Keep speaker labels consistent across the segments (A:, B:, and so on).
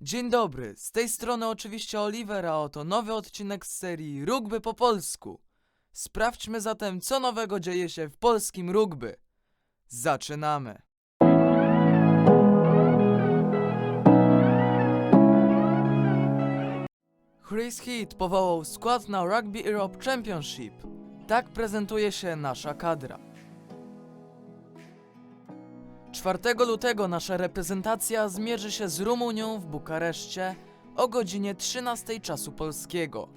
A: Dzień dobry, z tej strony oczywiście Oliver, a oto nowy odcinek z serii Rugby po polsku. Sprawdźmy zatem, co nowego dzieje się w polskim rugby. Zaczynamy. Chris Heath powołał skład na Rugby Europe Championship. Tak prezentuje się nasza kadra. 4 lutego nasza reprezentacja zmierzy się z Rumunią w Bukareszcie o godzinie 13 czasu polskiego.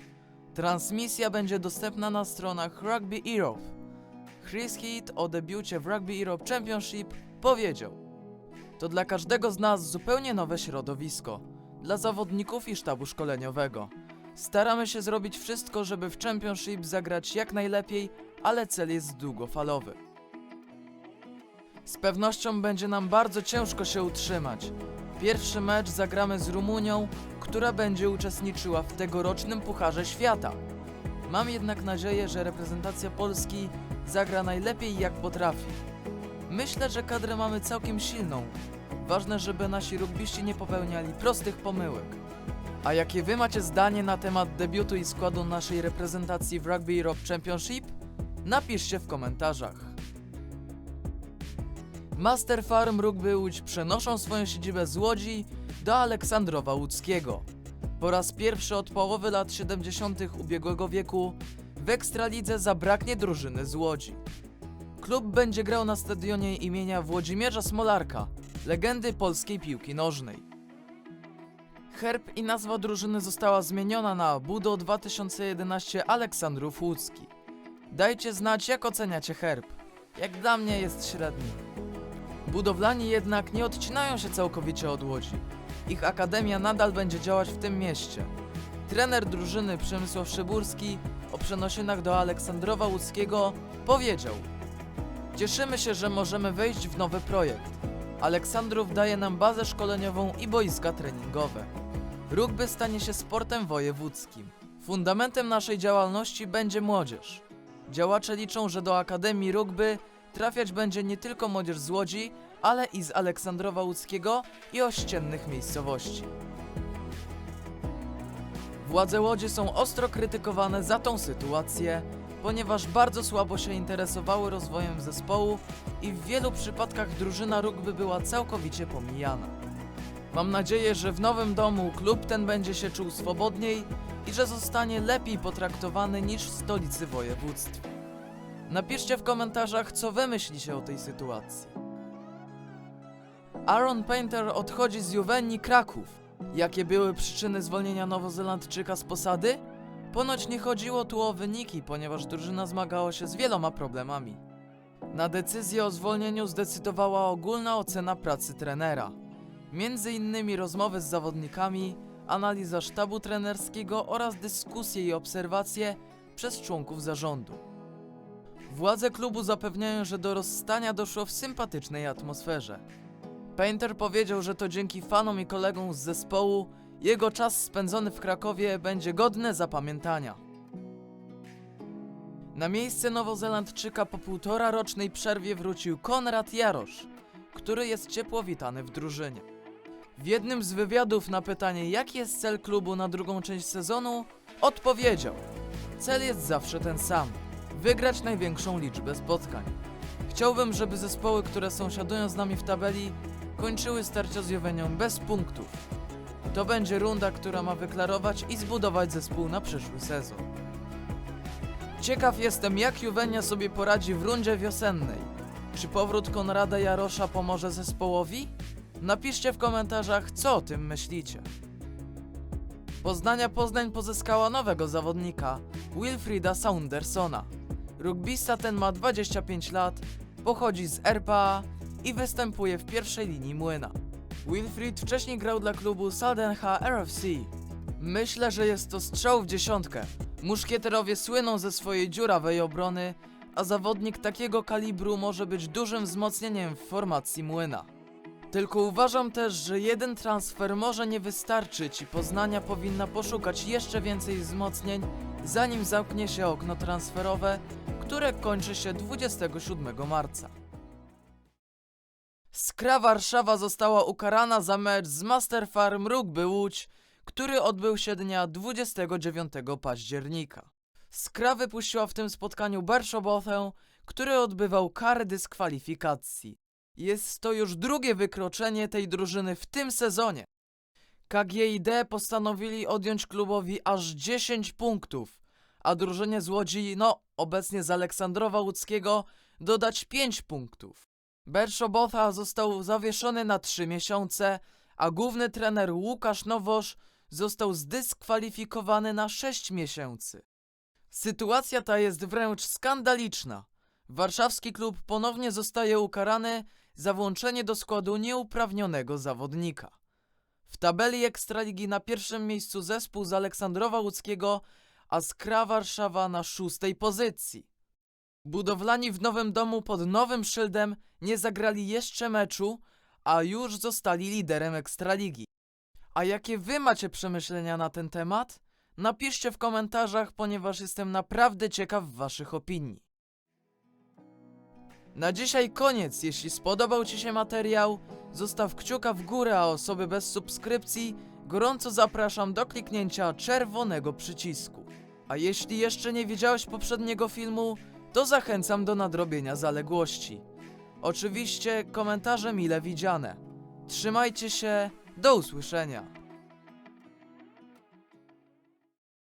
A: Transmisja będzie dostępna na stronach Rugby Europe. Chris Heath o debiucie w Rugby Europe Championship powiedział: To dla każdego z nas zupełnie nowe środowisko, dla zawodników i sztabu szkoleniowego. Staramy się zrobić wszystko, żeby w Championship zagrać jak najlepiej, ale cel jest długofalowy. Z pewnością będzie nam bardzo ciężko się utrzymać. Pierwszy mecz zagramy z Rumunią, która będzie uczestniczyła w tegorocznym Pucharze Świata. Mam jednak nadzieję, że reprezentacja Polski zagra najlepiej jak potrafi. Myślę, że kadrę mamy całkiem silną. Ważne, żeby nasi rugbiści nie popełniali prostych pomyłek. A jakie wy macie zdanie na temat debiutu i składu naszej reprezentacji w Rugby Europe Championship? Napiszcie w komentarzach. Master Farm Rugby Łódź przenoszą swoją siedzibę z Łodzi do Aleksandrowa Łódzkiego. Po raz pierwszy od połowy lat 70. ubiegłego wieku w Ekstralidze zabraknie drużyny z Łodzi. Klub będzie grał na stadionie imienia Włodzimierza Smolarka, legendy polskiej piłki nożnej. Herb i nazwa drużyny została zmieniona na Budo 2011 Aleksandrów Łódzki. Dajcie znać, jak oceniacie herb. Jak dla mnie jest średni. Budowlani jednak nie odcinają się całkowicie od Łodzi. Ich akademia nadal będzie działać w tym mieście. Trener drużyny Przemysław Szyburski o przenoszinach do Aleksandrowa Łódzkiego powiedział Cieszymy się, że możemy wejść w nowy projekt. Aleksandrów daje nam bazę szkoleniową i boiska treningowe. Rugby stanie się sportem wojewódzkim. Fundamentem naszej działalności będzie młodzież. Działacze liczą, że do Akademii Rugby trafiać będzie nie tylko młodzież z Łodzi, ale i z Aleksandrowa Łódzkiego i ościennych miejscowości. Władze Łodzi są ostro krytykowane za tą sytuację, ponieważ bardzo słabo się interesowały rozwojem zespołu i w wielu przypadkach drużyna rugby była całkowicie pomijana. Mam nadzieję, że w nowym domu klub ten będzie się czuł swobodniej i że zostanie lepiej potraktowany niż w stolicy województwa. Napiszcie w komentarzach, co wy myślicie o tej sytuacji. Aaron Painter odchodzi z Juwenii Kraków. Jakie były przyczyny zwolnienia Nowozelandczyka z posady? Ponoć nie chodziło tu o wyniki, ponieważ drużyna zmagała się z wieloma problemami. Na decyzję o zwolnieniu zdecydowała ogólna ocena pracy trenera. Między innymi rozmowy z zawodnikami, analiza sztabu trenerskiego oraz dyskusje i obserwacje przez członków zarządu. Władze klubu zapewniają, że do rozstania doszło w sympatycznej atmosferze. Painter powiedział, że to dzięki fanom i kolegom z zespołu jego czas spędzony w Krakowie będzie godny zapamiętania. Na miejsce Nowozelandczyka po półtora rocznej przerwie wrócił Konrad Jarosz, który jest ciepło witany w drużynie. W jednym z wywiadów na pytanie, jaki jest cel klubu na drugą część sezonu, odpowiedział: Cel jest zawsze ten sam wygrać największą liczbę spotkań. Chciałbym, żeby zespoły, które sąsiadują z nami w tabeli, kończyły starcia z Jowenią bez punktów. To będzie runda, która ma wyklarować i zbudować zespół na przyszły sezon. Ciekaw jestem, jak Juwenia sobie poradzi w rundzie wiosennej. Czy powrót Konrada Jarosza pomoże zespołowi? Napiszcie w komentarzach, co o tym myślicie. Poznania Poznań pozyskała nowego zawodnika, Wilfrida Saundersona. Rugbista ten ma 25 lat, pochodzi z RPA i występuje w pierwszej linii młyna. Wilfried wcześniej grał dla klubu Saldenha RFC. Myślę, że jest to strzał w dziesiątkę. Muszkieterowie słyną ze swojej dziurawej obrony, a zawodnik takiego kalibru może być dużym wzmocnieniem w formacji młyna. Tylko uważam też, że jeden transfer może nie wystarczyć i Poznania powinna poszukać jeszcze więcej wzmocnień, zanim zamknie się okno transferowe, które kończy się 27 marca. Skra Warszawa została ukarana za mecz z Master Farm Rugby Łódź, który odbył się dnia 29 października. Skra wypuściła w tym spotkaniu Berszobotę, który odbywał karę dyskwalifikacji. Jest to już drugie wykroczenie tej drużyny w tym sezonie. KGID postanowili odjąć klubowi aż 10 punktów, a drużynie z Łodzi, no obecnie z Aleksandrowa Łódzkiego, dodać 5 punktów. Berszobota został zawieszony na 3 miesiące, a główny trener Łukasz Nowosz został zdyskwalifikowany na 6 miesięcy. Sytuacja ta jest wręcz skandaliczna. Warszawski klub ponownie zostaje ukarany za włączenie do składu nieuprawnionego zawodnika. W tabeli Ekstraligi na pierwszym miejscu zespół z Aleksandrowa Łódzkiego, a Skra Warszawa na szóstej pozycji. Budowlani w nowym domu pod nowym szyldem nie zagrali jeszcze meczu, a już zostali liderem Ekstraligi. A jakie wy macie przemyślenia na ten temat? Napiszcie w komentarzach, ponieważ jestem naprawdę ciekaw waszych opinii. Na dzisiaj koniec. Jeśli spodobał Ci się materiał, zostaw kciuka w górę, a osoby bez subskrypcji gorąco zapraszam do kliknięcia czerwonego przycisku. A jeśli jeszcze nie widziałeś poprzedniego filmu, to zachęcam do nadrobienia zaległości. Oczywiście komentarze mile widziane. Trzymajcie się, do usłyszenia.